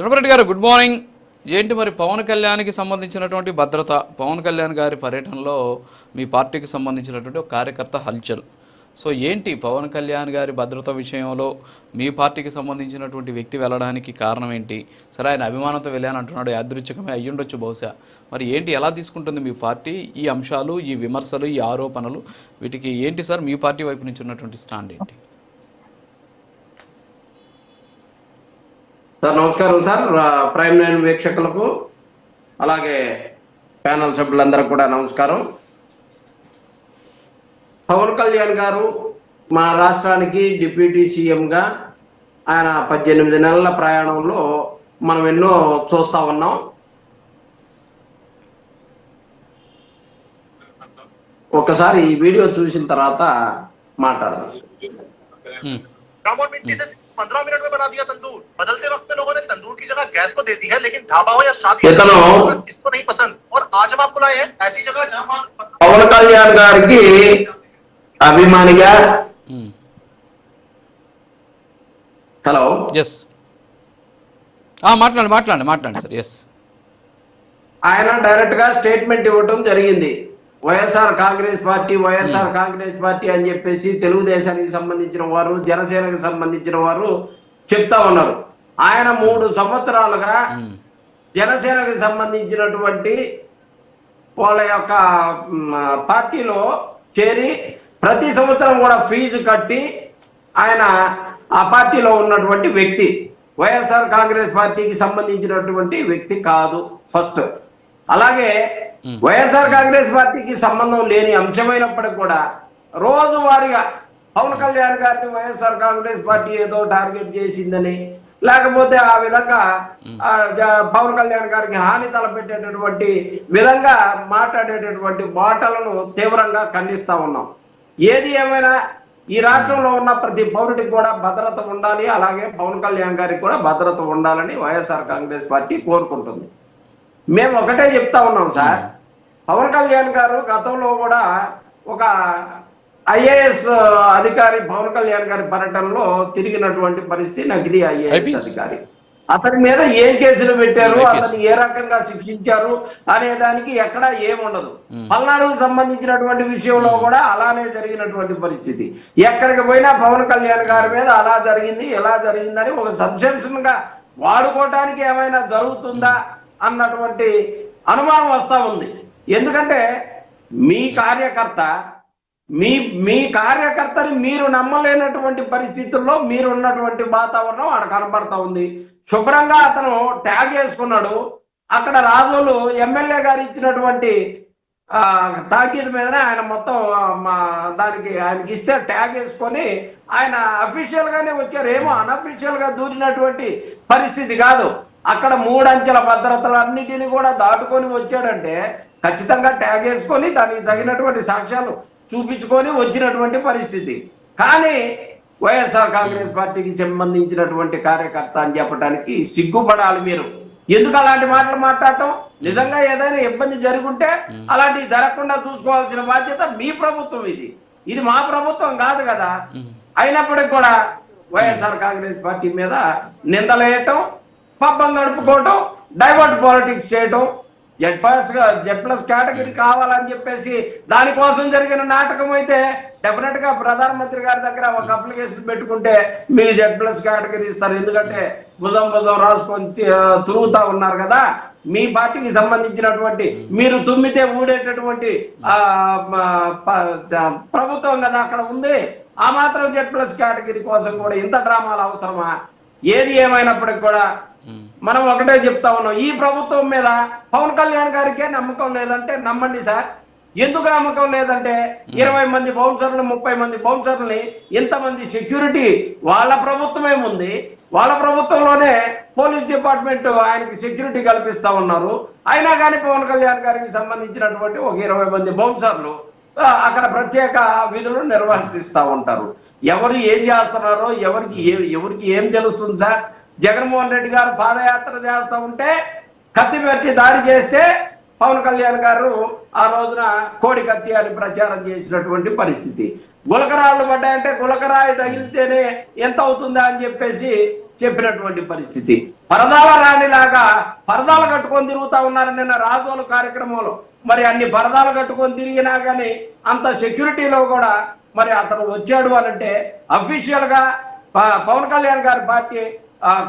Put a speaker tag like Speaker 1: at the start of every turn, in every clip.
Speaker 1: చిన్నపరెడ్డి గారు good morning ఏంటి మరి పవన్ కళ్యాణ్కి సంబంధించినటువంటి భద్రత? పవన్ కళ్యాణ్ గారి పర్యటనలో మీ పార్టీకి సంబంధించినటువంటి ఒక కార్యకర్త హల్చల్. సో ఏంటి పవన్ కళ్యాణ్ గారి భద్రత విషయంలో మీ పార్టీకి సంబంధించినటువంటి వ్యక్తి వెళ్ళడానికి కారణం ఏంటి? సరే ఆయన అభిమానంతో వెళ్ళాను అంటున్నాడు యాదృచ్ఛికమే అయ్యుండొచ్చు బహుశా. మరి ఏంటి ఎలా తీసుకుంటుంది మీ పార్టీ? ఈ అంశాలు ఈ విమర్శలు ఈ ఆరోపణలు వీటికి ఏంటి సార్ మీ పార్టీ వైపు నుంచి ఉన్నటువంటి స్టాండ్ ఏంటి?
Speaker 2: సార్ నమస్కారం సార్ రా- ప్రైమ్ నైన్ వీక్షకులకు అలాగే ప్యానల్ సభ్యులందరూ కూడా నమస్కారం పవన్ కళ్యాణ్ గారు మన రాష్ట్రానికి డిప్యూటీ సీఎంగా ఆయన పద్దెనిమిది నెలల ప్రయాణంలో మనం ఎన్నో చూస్తా ఉన్నాం ఒకసారి ఈ వీడియో చూసిన తర్వాత మాట్లాడదాం
Speaker 1: ఉమ్.
Speaker 3: राम और मिट्टी से पंद्रह मिनट में बना दिया तंदूर बदलते वक्त में लोगों ने तंदूर की जगह गैस को दे दी है लेकिन ढाबा हो या शादी
Speaker 2: ये तो नो।
Speaker 3: इसको नहीं पसंद और आज हम आपको लाए हैं ऐसी जगह जहां पर
Speaker 2: పవన్ కళ్యాణ్ గారికి అభిమానిగా
Speaker 1: ఉమ్.
Speaker 2: హలో
Speaker 1: ఎస్ మాట్లాడండి మాట్లాడండి మాట్లాడండి సార్ ఎస్
Speaker 2: ఆయన డైరెక్ట్ గా స్టేట్మెంట్ ఇవ్వటం జరిగింది YSR Congress party YSR Congress party అని చెప్పేసి తెలుగుదేశానికి సంబంధించిన వారు జనసేనకు సంబంధించిన వారు చెప్తా ఉన్నారు ఆయన మూడు సంవత్సరాలుగా జనసేనకు సంబంధించినటువంటి వాళ్ళ యొక్క పార్టీలో చేరి ప్రతి సంవత్సరం కూడా ఫీజు కట్టి ఆయన ఆ పార్టీలో ఉన్నటువంటి వ్యక్తి వైఎస్ఆర్ కాంగ్రెస్ పార్టీకి సంబంధించినటువంటి వ్యక్తి కాదు ఫస్ట్. అలాగే వైఎస్ఆర్ కాంగ్రెస్ పార్టీకి సంబంధం లేని అంశమైనప్పటికి కూడా రోజువారీగా పవన్ కళ్యాణ్ గారిని వైఎస్ఆర్ కాంగ్రెస్ పార్టీ ఏదో టార్గెట్ చేసిందని లేకపోతే ఆ విధంగా పవన్ కళ్యాణ్ గారికి హాని తలపెట్టేటటువంటి విధంగా మాట్లాడేటటువంటి మాటలను తీవ్రంగా ఖండిస్తా ఉన్నాం. ఏది ఏమైనా ఈ రాష్ట్రంలో ఉన్న ప్రతి పౌరుడికి కూడా భద్రత ఉండాలి అలాగే పవన్ కళ్యాణ్ గారికి కూడా భద్రత ఉండాలని వైఎస్ఆర్ కాంగ్రెస్ పార్టీ కోరుకుంటుంది. మేము ఒకటే చెప్తా ఉన్నాం సార్. పవన్ కళ్యాణ్ గారు గతంలో కూడా ఒక ఐఏఎస్ అధికారి పవన్ కళ్యాణ్ గారి పర్యటనలో తిరిగినటువంటి పరిస్థితి నగిరి ఐఏఎస్. అధికారి. అతని మీద ఏం కేసులు పెట్టారు. అతన్ని ఏ రకంగా శిక్షించారు అనే దానికి ఎక్కడా ఏముండదు పల్నాడుకు సంబంధించినటువంటి విషయంలో కూడా అలానే జరిగినటువంటి పరిస్థితి. ఎక్కడికి పోయినా పవన్ కళ్యాణ్ గారి మీద అలా జరిగింది ఎలా జరిగిందని ఒక సబ్సెన్షన్గా వాడుకోవటానికి ఏమైనా జరుగుతుందా అన్నటువంటి అనుమానం వస్తా ఉంది. ఎందుకంటే మీ కార్యకర్త మీ మీ కార్యకర్తని మీరు నమ్మలేనటువంటి పరిస్థితుల్లో మీరు ఉన్నటువంటి వాతావరణం ఆడ కనబడతా ఉంది. శుభ్రంగా అతను ట్యాగ్ వేసుకున్నాడు. అక్కడ రాజులు ఎమ్మెల్యే గారు ఇచ్చినటువంటి ఆ, తాకీదు మీదనే ఆయన మొత్తం మా దానికి ఆయనకి ఇస్తే ట్యాగ్ వేసుకొని ఆయన అఫీషియల్ గానే వచ్చారు. ఏమో అన్అఫీషియల్గా దూరినటువంటి పరిస్థితి కాదు. అక్కడ మూడంచెల భద్రతలన్నిటిని కూడా దాటుకొని వచ్చాడంటే ఖచ్చితంగా ట్యాగ్ వేసుకొని దానికి తగినటువంటి సాక్ష్యాలు చూపించుకొని వచ్చినటువంటి పరిస్థితి. కానీ వైఎస్ఆర్ కాంగ్రెస్ పార్టీకి సంబంధించినటువంటి కార్యకర్త అని చెప్పడానికి సిగ్గుపడాలి మీరు. ఎందుకు అలాంటి మాటలు మాట్లాడటం? నిజంగా ఏదైనా ఇబ్బంది జరుగుంటే అలాంటివి జరగకుండా చూసుకోవాల్సిన బాధ్యత మీ ప్రభుత్వం ఇది. ఇది మా ప్రభుత్వం కాదు కదా. అయినప్పటికీ కూడా వైఎస్ఆర్ కాంగ్రెస్ పార్టీ మీద నిందలేయటం పబ్బం గడుపుకోవటం డైవర్ట్ పాలిటిక్స్ చేయటం Z plus Z plus category కావాలని చెప్పేసి దానికోసం జరిగిన నాటకం అయితే డెఫినెట్గా ప్రధానమంత్రి గారి దగ్గర ఒక అప్లికేషన్ పెట్టుకుంటే మీకు జెడ్ ప్లస్ కేటగిరీ ఇస్తారు. ఎందుకంటే భుజం భుజం రాసుకొని తిరుగుతా ఉన్నారు కదా. మీ పార్టీకి సంబంధించినటువంటి మీరు తుమ్మితే ఊడేటటువంటి ప్రభుత్వం కదా అక్కడ ఉంది. ఆ మాత్రం జెడ్ ప్లస్ కేటగిరీ కోసం కూడా ఇంత డ్రామాలు అవసరమా? ఏది ఏమైనప్పటికి కూడా మనం ఒకటే చెప్తా ఉన్నాం. ఈ ప్రభుత్వం మీద పవన్ కళ్యాణ్ గారికే నమ్మకం లేదంటే నమ్మండి సార్. ఎందుకు నమ్మకం లేదంటే ఇరవై మంది బౌన్సర్లు ముప్పై మంది బౌన్సర్లని ఇంతమంది సెక్యూరిటీ వాళ్ళ ప్రభుత్వమే ఉంది. వాళ్ళ ప్రభుత్వంలోనే పోలీస్ డిపార్ట్మెంట్ ఆయనకి సెక్యూరిటీ కల్పిస్తా ఉన్నారు. అయినా కానీ పవన్ కళ్యాణ్ గారికి సంబంధించినటువంటి ఒక ఇరవై మంది బౌన్సర్లు అక్కడ ప్రత్యేక విధులు నిర్వర్తిస్తూ ఉంటారు. ఎవరు ఏం చేస్తున్నారో ఎవరికి ఏ- ఎవరికి ఏం తెలుస్తుంది సార్? జగన్మోహన్ రెడ్డి గారు పాదయాత్ర చేస్తూ ఉంటే కత్తి పెట్టి దాడి చేస్తే పవన్ కళ్యాణ్ గారు ఆ రోజున కోడి కత్తి అని ప్రచారం చేసినటువంటి పరిస్థితి. గులకరాళ్ళు పడ్డాయంటే గులకరాయి తగిలితేనే ఎంత అవుతుందా అని చెప్పేసి చెప్పినటువంటి పరిస్థితి. పరదాల రాణిలాగా పరదాలు కట్టుకొని తిరుగుతా ఉన్నారు నిన్న రాజోలు కార్యక్రమంలో మరి అన్ని పరదాలు కట్టుకొని తిరిగినా కానీ అంత సెక్యూరిటీలో కూడా మరి అతను వచ్చాడు అనంటే అఫీషియల్గా పవన్ కళ్యాణ్ గారి పార్టీ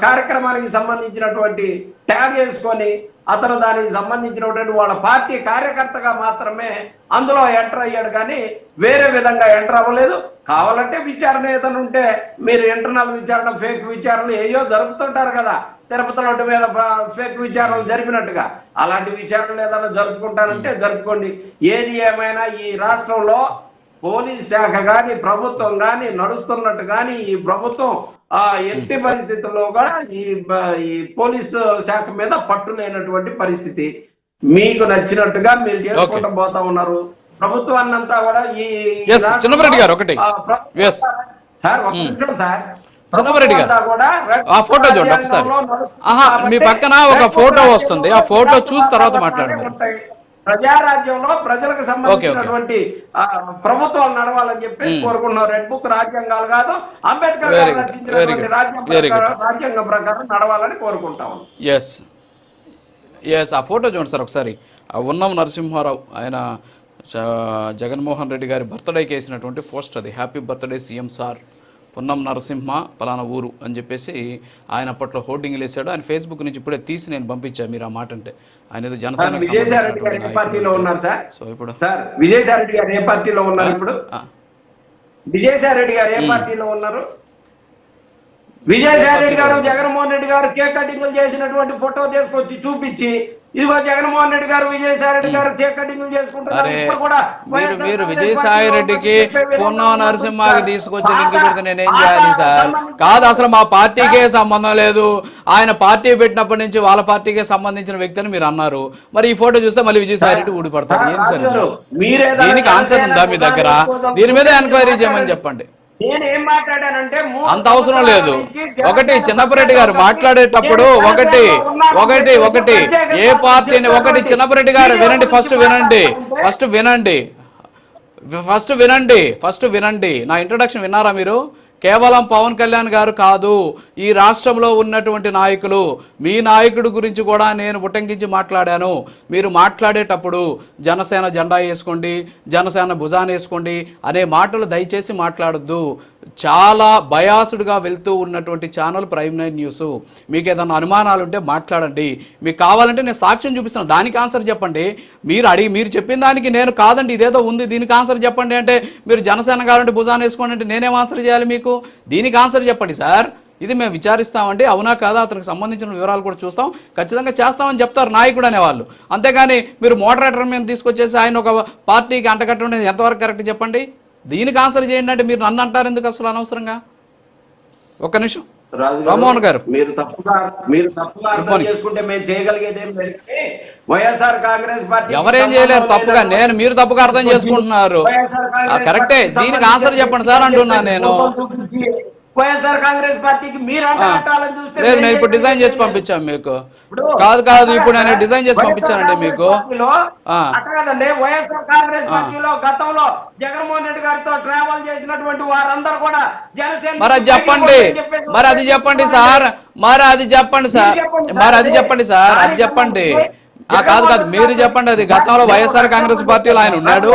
Speaker 2: కార్యక్రమానికి సంబంధించినటువంటి ట్యాగ్ వేసుకొని అతను దానికి సంబంధించినటువంటి వాళ్ళ పార్టీ కార్యకర్తగా మాత్రమే అందులో ఎంటర్ అయ్యాడు కానీ వేరే విధంగా ఎంటర్ అవ్వలేదు. కావాలంటే విచారణ ఏదైనా ఉంటే మీరు ఇంటర్నల్ విచారణ ఫేక్ విచారణలు ఏయో జరుపుతుంటారు కదా. తిరుపతి రోడ్డు మీద ఫేక్ విచారణలు జరిపినట్టుగా. అలాంటి విచారణలు ఏదైనా జరుపుకుంటారంటే జరుపుకోండి. ఏది ఏమైనా ఈ రాష్ట్రంలో పోలీస్ శాఖ కానీ ప్రభుత్వం కానీ నడుస్తున్నట్టు కానీ ఈ ప్రభుత్వం ఆ ఎట్టి పరిస్థితుల్లో కూడా ఈ ఈ పోలీసు శాఖ మీద పట్టు లేనటువంటి పరిస్థితి మీకు నచ్చినట్టుగా మీరు చేసుకుంటూ పోతా ఉన్నారు ప్రభుత్వాన్ని అంతా కూడా ఈ
Speaker 1: చిన్నపరెడ్డి గారు ఒకటి.
Speaker 2: సార్ ఒక నిమిషం సార్
Speaker 1: చిన్నపరెడ్డి గారు. ఆ ఫోటో చూడండి ఒకసారి. ఆహా, మీ పక్కన ఒక ఫోటో వస్తుంది. ఆ ఫోటో చూసి తర్వాత మాట్లాడండి.
Speaker 2: ప్రజారాజ్యంలో ప్రజలకు సంబంధించినటువంటి ప్రభుత్వాలు నడవాలని చెప్పేసి కోరుకుంటున్నాం. రెడ్ బుక్ రాజ్యాంగాలు కాదు అంబేద్కర్ గారు. రచించినటువంటి రాజ్యాంగం ప్రకారం నడవాలని కోరుకుంటాం
Speaker 1: ఎస్ ఎస్ ఆ ఫోటో చూడండి సార్ ఒకసారి. ఉన్నం నరసింహారావు ఆయన జగన్మోహన్ రెడ్డి గారి బర్త్డేకి వేసినటువంటి పోస్ట్ అది. Happy birthday CM sir. Punnam Narasimha పలానా ఊరు అని చెప్పేసి ఆయన అప్పట్లో హోర్డింగ్లు వేసాడు ఆయన ఫేస్బుక్ నుంచి ఇప్పుడే తీసి నేను పంపించాను మీరు ఆ మాట అంటే ఆయన ఏదో
Speaker 2: సార్
Speaker 1: సో ఇప్పుడు
Speaker 2: సార్ విజయసాయి రెడ్డి గారు ఏ పార్టీలో ఉన్నారు ఇప్పుడు? విజయసాయి రెడ్డి గారు ఏ పార్టీలో ఉన్నారు? విజయసాయి రెడ్డి గారు జగన్మోహన్ రెడ్డి గారు కేక్ కటింగ్ చేసినటువంటి ఫోటో తీసుకొచ్చి చూపించి ఇదిగో జగన్మోహన్ రెడ్డి గారు విజయసాయి రెడ్డి గారు కేక్ కటింగ్ చేసుకుంటున్నారు.
Speaker 1: మీరు విజయసాయి రెడ్డికి పొన్న నరసింహకి. తీసుకొచ్చి లింక్ పెడితే నేనేం చేయాలి సార్? కాదు అసలు మా పార్టీకే సంబంధం లేదు. ఆయన పార్టీ పెట్టినప్పటి నుంచి వాళ్ళ పార్టీకే సంబంధించిన వ్యక్తి అని మీరు అన్నారు. మరి ఈ ఫోటో చూస్తే మళ్ళీ విజయసాయి రెడ్డి ఊడిపడతాడు.
Speaker 2: సార్,
Speaker 1: ఏంటి సార్ దీనికి ఆన్సర్ ఉందా మీ దగ్గర? దీని మీద ఎంక్వైరీ చేయమని. చెప్పండి.
Speaker 2: నేను మాట్లాడానంటే
Speaker 1: అంత అవసరం లేదు. ఒకటి చిన్నపరెడ్డి గారు మాట్లాడేటప్పుడు ఒకటి ఒకటి ఒకటి ఏ పార్టీని ఒకటి చిన్నపరెడ్డి గారు వినండి ఫస్ట్ వినండి ఫస్ట్ వినండి. ఫస్ట్ వినండి ఫస్ట్ వినండి. నా ఇంట్రొడక్షన్ విన్నారా మీరు? కేవలం పవన్ కళ్యాణ్ గారు కాదు ఈ రాష్ట్రంలో ఉన్నటువంటి నాయకులు మీ నాయకుడి గురించి కూడా నేను ఉటంకించి మాట్లాడాను. మీరు మాట్లాడేటప్పుడు జనసేన జెండా వేసుకోండి జనసేన భుజాన్ని వేసుకోండి అనే మాటలు దయచేసి మాట్లాడొద్దు. చాలా బయాసుడ్గా వెళ్తూ ఉన్నటువంటి ఛానల్ ప్రైమ్ నైన్ న్యూస్. మీకు ఏదైనా అనుమానాలు ఉంటే మాట్లాడండి. మీకు కావాలంటే నేను సాక్ష్యం చూపిస్తాను. దానికి ఆన్సర్ చెప్పండి. మీరు అడిగి మీరు చెప్పిన దానికి నేను కాదండి. ఇదేదో ఉంది. దీనికి ఆన్సర్ చెప్పండి అంటే మీరు జనసేన కావాలంటే భుజాన్ని వేసుకోండి అంటే నేనేం ఆన్సర్ చేయాలి మీకు? దీనికి ఆన్సర్ చెప్పండి సార్. ఇది మేము విచారిస్తామండి. అవునా కాదా? అతనికి సంబంధించిన వివరాలు కూడా చూస్తాం. ఖచ్చితంగా చేస్తామని చెప్తారు నాయకుడు అనేవాళ్ళు. అంతేగాని మీరు మోడరేటర్ మీద తీసుకొచ్చేసి ఆయన ఒక పార్టీకి అంటకట్టడం ఎంతవరకు కరెక్ట్ చెప్పండి? దీనికి ఆన్సర్ చేయండి అంటే మీరు నన్ను అంటారు ఎందుకు అసలు అనవసరంగా? ఒక్క నిమిషం. రామ్మోహన్ గారు.
Speaker 2: మీరు తప్పుగా మీరు తప్పుగా అర్థం. చేసుకుంటే మేము చేయగలిగేది వైఎస్ఆర్ కాంగ్రెస్ పార్టీ
Speaker 1: ఎవరేం చేయలేరు తప్పుగా. నేను మీరు తప్పుగా అర్థం చేసుకుంటున్నారు. కరెక్టే. దీనికి ఆన్సర్ చెప్పండి సార్ అంటున్నా నేను.
Speaker 2: వైఎస్ఆర్ కాంగ్రెస్ పార్టీకి మీరు అంటాలని చూస్తే
Speaker 1: లేదు నేను ఇప్పుడు డిజైన్ చేసి పంపించాను మీకు. కాదు కాదు ఇప్పుడు నేను డిజైన్ చేసి పంపించానండి మీకు.
Speaker 2: పార్టీలో
Speaker 1: ఆ.
Speaker 2: అట్ట కదండి వైఎస్ఆర్ కాంగ్రెస్. పార్టీలో గతంలో జగన్మోహన్ రెడ్డి గారితో ట్రావెల్ చేసినటువంటి వారందరూ కూడా జనసేన
Speaker 1: మరి అది చెప్పండి. మరి అది చెప్పండి సార్. మరి అది చెప్పండి సార్. మరి అది చెప్పండి సార్. అది చెప్పండి. కాదు కాదు. మీరు చెప్పండి అది. గతంలో వైఎస్ఆర్ కాంగ్రెస్ పార్టీలో ఆయన ఉన్నాడు.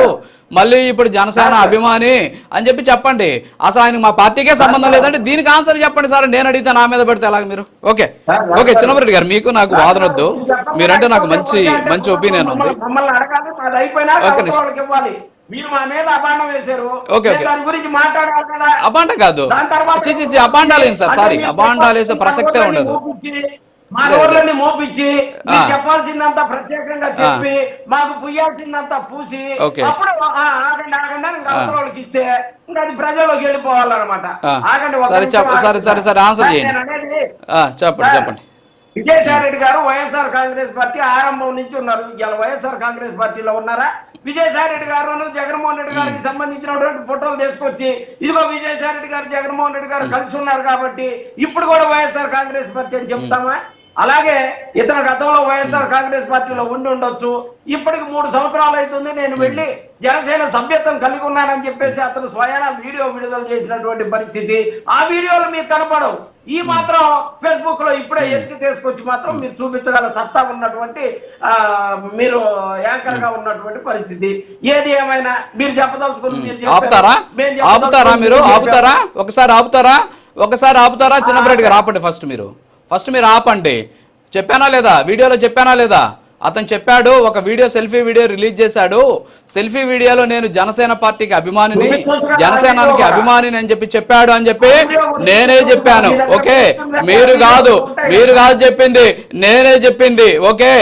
Speaker 1: మళ్ళీ ఇప్పుడు జనసేన అభిమాని అని చెప్పి చెప్పండి. అసలు ఆయన మా పార్టీకే సంబంధం లేదంటే దీనికి ఆన్సర్ చెప్పండి సార్ నేను అడిగితే నా మీద పెడితే ఎలాగ మీరు? ఓకే. ఓకే చిన్నపరెడ్డి గారు మీకు నాకు వాదనొద్దు మీరంటే నాకు మంచి మంచి ఒపీనియన్ ఉంది.
Speaker 2: మీరు మా మీద అపాండం వేశారు.
Speaker 1: ఓకే.
Speaker 2: దాని గురించి మాట్లాడాలి కదా.
Speaker 1: ఏంటి సార్ సారీ.
Speaker 2: మీరు
Speaker 1: అబాండాలు వేసే ప్రసక్తే ఉండదు.
Speaker 2: మా నోళ్ళని మోపించి. చెప్పాల్సిందంతా ప్రత్యేకంగా చెప్పి మాకు పుయ్యాల్సిందంతా పూసి. అప్పుడు ఆగండి ఆగండి అని ఇంకా అవతల వాళ్ళకి ఇస్తే ఇంకా అది ప్రజల్లోకి వెళ్ళిపోవాలన్నమాట. ఆగండి
Speaker 1: సరే, సరే, సరే, సరే, ఆన్సర్
Speaker 2: సార్,
Speaker 1: చేయండి. చెప్పండి చెప్పండి.
Speaker 2: విజయసాయి రెడ్డి గారు వైఎస్ఆర్ కాంగ్రెస్ పార్టీ ఆరంభం నుంచి ఉన్నారు. ఇలా వైఎస్ఆర్ కాంగ్రెస్ పార్టీలో ఉన్నారా? విజయసాయి రెడ్డి గారు జగన్మోహన్ రెడ్డి గారికి సంబంధించినటువంటి ఫోటోలు తీసుకొచ్చి ఇదిగో విజయసాయి రెడ్డి గారు జగన్మోహన్ రెడ్డి గారు కలిసి ఉన్నారు కాబట్టి ఇప్పుడు కూడా వైఎస్ఆర్ కాంగ్రెస్ పార్టీ అని చెప్తామా? అలాగే ఇతను గతంలో వైఎస్ఆర్ కాంగ్రెస్ పార్టీలో ఉండి ఉండొచ్చు. ఇప్పటికి మూడు సంవత్సరాలు అవుతుంది నేను వెళ్ళి జనసేన సభ్యత్వం కలిగి ఉన్నానని చెప్పేసి అతను స్వయాన వీడియో విడుదల చేసినటువంటి పరిస్థితి. ఆ వీడియోలు మీకు కనపడవు. ఈ మాత్రం ఫేస్బుక్లో ఇప్పుడే ఎతికి తీసుకొచ్చి మాత్రం మీరు చూపించగల సత్తా ఉన్నటువంటి మీరు యాంకర్గా ఉన్నటువంటి పరిస్థితి. ఏది ఏమైనా మీరు చెప్పదలుచుకుని మీరు.
Speaker 1: ఆపుతారా? మీరు. ఆపుతారా? ఒకసారి ఆపుతారా? ఒకసారి ఆపుతారా? చిన్నప్పటి గారు ఆపండి ఫస్ట్ మీరు. ఫస్ట్ మీరు ఆపండి. చెప్పానా లేదా? వీడియోలో చెప్పానా లేదా? అతను చెప్పాడు ఒక వీడియో సెల్ఫీ వీడియో రిలీజ్ చేశాడు. సెల్ఫీ వీడియోలో నేను జనసేన పార్టీకి అభిమానిని జనసేనానికి అభిమానిని అని చెప్పి చెప్పాడు అని చెప్పి నేనే చెప్పాను. ఓకే? మీరు కాదు మీరు కాదు చెప్పింది. నేనే చెప్పింది. ఓకే?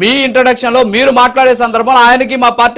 Speaker 1: మీ ఇంట్రడక్షన్లో మీరు మాట్లాడే సందర్భంలో ఆయనకి మా పార్టీ